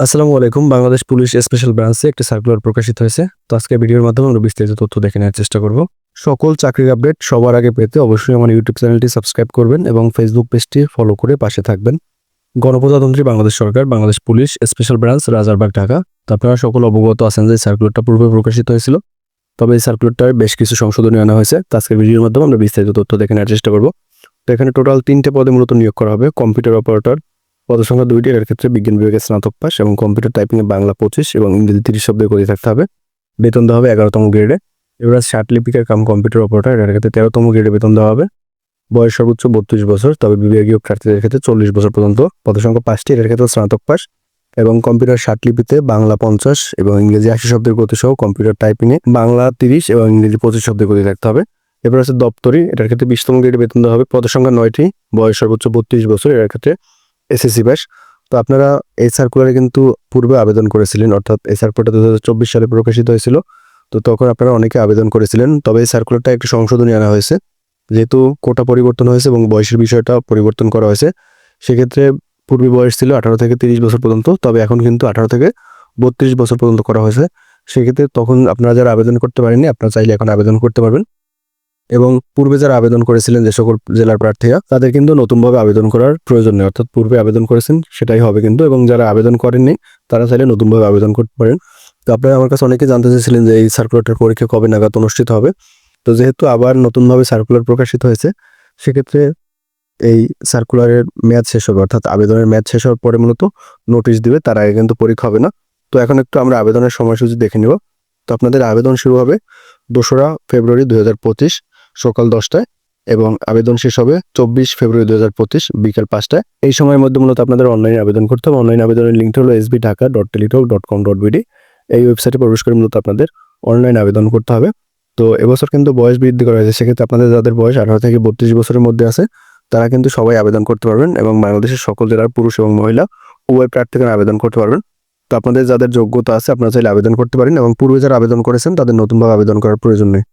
আসসালামু আলাইকুম। Bangladesh police special ব্রাঞ্চে একটি সার্কুলার প্রকাশিত হয়েছে। তো আজকে ভিডিওর মাধ্যমে আমরা বিস্তারিত তথ্য দেখে নেওয়ার চেষ্টা করব। সকল চাকরির আপডেট সবার আগে পেতে অবশ্যই আমার ইউটিউব চ্যানেলটি সাবস্ক্রাইব করবেন এবং ফেসবুক পেজটি ফলো করে পাশে থাকবেন। গণপ্রজাতন্ত্রী বাংলাদেশ সরকার, Bangladesh police special branch, Rajarbag, Dhaka. তো আপনারা সকল অবগত আছেন যে সার্কুলারটা পূর্বে প্রকাশিত হয়েছিল। তবে এই সার্কুলারটার বেশ কিছু সংশোধনী আনা হয়েছে। তো আজকের ভিডিওর মাধ্যমে আমরা বিস্তারিত তথ্য দেখে নেওয়ার চেষ্টা করব। তো এখানে টোটাল তিনটে পদে মূলত নিয়োগ করা হবে। কম্পিউটার অপারেটর পদসংখ্যা দুইটি এর ক্ষেত্রে বিজ্ঞান বিভাগের স্নাতক পাস এবং কম্পিউটার টাইপিং এ বাংলা পঁচিশ এবং ইংরেজি তিরিশ শব্দে করে থাকতে হবে। বেতন দেওয়া হবে এগারোতম গ্রেডে এবার ষাট লিপিকার কাম কম্পিউটার অপারেটর, এর ক্ষেত্রে তেরোতম গ্রেডে বেতন দেওয়া হবে। বয়স সর্বোচ্চ বত্রিশ বছর, তবে বিভাগীয় প্রার্থীদের ক্ষেত্রে চল্লিশ বছর পর্যন্ত। পদসংখ্যা পাঁচটি, এর ক্ষেত্রে স্নাতক পাস এবং কম্পিউটার ষাট লিপিতে বাংলা পঞ্চাশ এবং ইংরেজি আশি শব্দের গতি সহ কম্পিউটার টাইপিংয়ে বাংলা তিরিশ এবং ইংরেজি পঁচিশ শব্দের গতি থাকতে হবে। এবার আছে দপ্তরি, এটার ক্ষেত্রে বিশতম গ্রেডে বেতন দেওয়া হবে। পদসংখ্যা নয়টি, বয়স সর্বোচ্চ বত্রিশ বছর, এর ক্ষেত্রে এসএসসি পাস তো আপনারা এই সার্কুলারে কিন্তু পূর্বে আবেদন করেছিলেন, অর্থাৎ এই সার্কুলারটা দু হাজার চব্বিশ সালে প্রকাশিত হয়েছিল। তো তখন আপনারা অনেকে আবেদন করেছিলেন, তবে এই সার্কুলারটা একটু সংশোধনী আনা হয়েছে। যেহেতু কোটা পরিবর্তন হয়েছে এবং বয়সের বিষয়টা পরিবর্তন করা হয়েছে, সেক্ষেত্রে পূর্বে বয়স ছিল আঠারো থেকে তিরিশ বছর পর্যন্ত, তবে এখন কিন্তু আঠারো থেকে বত্রিশ বছর পর্যন্ত করা হয়েছে। সেক্ষেত্রে তখন আপনারা যারা আবেদন করতে পারেননি, আপনারা চাইলে এখন আবেদন করতে পারবেন। এবং পূর্বে যারা আবেদন করেছিলেন যে সকল জেলার প্রার্থীরা, তাদের কিন্তু নতুনভাবে আবেদন করার প্রয়োজন নেই। অর্থাৎ পূর্বে আবেদন করেছেন, সেটাই হবে কিন্তু, এবং যারা আবেদন করেননি, তারা চাইলে নতুনভাবে আবেদন করতে পারেন। তো আপনারা আমার কাছে অনেকে জানতে চেয়েছিলেন যে এই সার্কুলারটার পরীক্ষা কবে নাগাদ অনুষ্ঠিত হবে। তো যেহেতু আবার নতুনভাবে সার্কুলার প্রকাশিত হয়েছে, সেক্ষেত্রে এই সার্কুলারের মেয়াদ শেষ হবে। অর্থাৎ আবেদনের মেয়াদ শেষ হওয়ার পরে মূলত নোটিশ দিবে, তার আগে কিন্তু পরীক্ষা হবে না। তো এখন একটু আমরা আবেদনের সময়সূচি দেখে নিব। তো আপনাদের আবেদন শুরু হবে দোসরা ফেব্রুয়ারি দুই হাজার পঁচিশ। সকাল দশটায় এবং আবেদন শেষ হবে চব্বিশ ফেব্রুয়ারি দু হাজার পঁচিশ বিকাল পাঁচটায়। এই সময়ের মধ্যে মূলত আপনাদের অনলাইনে আবেদন করতে হবে। অনলাইন আবেদনের লিঙ্কটা হলো SB Dhaka dot Teletalk dot com dot BD এই ওয়েবসাইটে প্রবেশ করে মূলত আপনাদের অনলাইন আবেদন করতে হবে। তো এবছর কিন্তু বয়স বৃদ্ধি করা হয়েছে। সেক্ষেত্রে আপনাদের যাদের বয়স আঠারো থেকে বত্রিশ বছরের মধ্যে আছে, তারা কিন্তু সবাই আবেদন করতে পারবেন এবং বাংলাদেশের সকল জেলার পুরুষ এবং মহিলা উভয় প্রার্থীগণ আবেদন করতে পারবেন। তো আপনাদের যাদের যোগ্যতা আছে, আপনারা চাইলে আবেদন করতে পারেন এবং পূর্বে যারা আবেদন করেছেন, তাদের নতুনভাবে আবেদন করার প্রয়োজন নেই।